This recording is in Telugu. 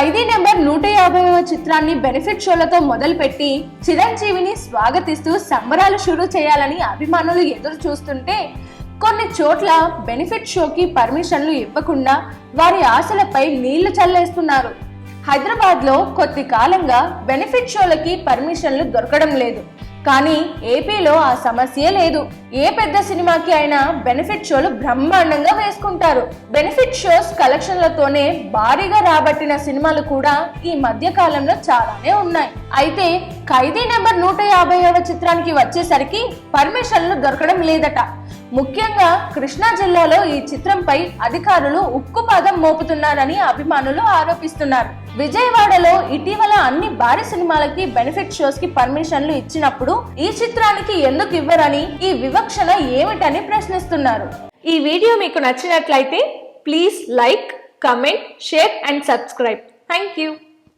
ఖైదీ నెంబర్ నూట యాభైవ చిత్రాన్ని బెనిఫిట్ షోలతో మొదలుపెట్టి చిరంజీవిని స్వాగతిస్తూ సంబరాలు షురూ చేయాలని అభిమానులు ఎదురు చూస్తుంటే కొన్ని చోట్ల బెనిఫిట్ షోకి పర్మిషన్లు ఇవ్వకుండా వారి ఆశలపై నీళ్ళు చల్లేస్తున్నారు. హైదరాబాద్లో కొద్ది కాలంగా బెనిఫిట్ షోలకి పర్మిషన్లు దొరకడం లేదు. కానీ ఏపీలో ఆ సమస్య లేదు. ఏ పెద్ద సినిమాకి అయినా బెనిఫిట్ షోలు బ్రహ్మాండంగా వేసుకుంటారు. బెనిఫిట్ షోస్ కలెక్షన్లతోనే భారీగా రాబట్టిన సినిమాలు కూడా ఈ మధ్య కాలంలో చాలానే ఉన్నాయి. అయితే ఖైదీ నెంబర్ నూట యాభైవ చిత్రానికి వచ్చేసరికి పర్మిషన్లు దొరకడం లేదట. ముఖ్యంగా కృష్ణా జిల్లాలో ఈ చిత్రంపై అధికారులు ఉక్కుపాదం మోపుతున్నారని అభిమానులు ఆరోపిస్తున్నారు. విజయవాడలో ఇటీవల అన్ని భారీ సినిమాలకి బెనిఫిట్ షోస్కి పర్మిషన్లు ఇచ్చినప్పుడు ఈ చిత్రానికి ఎందుకు ఇవ్వరని ఈ వివక్షణ ఏమిటని ప్రశ్నిస్తున్నారు. ఈ వీడియో మీకు నచ్చినట్లయితే please like comment share and subscribe. Thank you.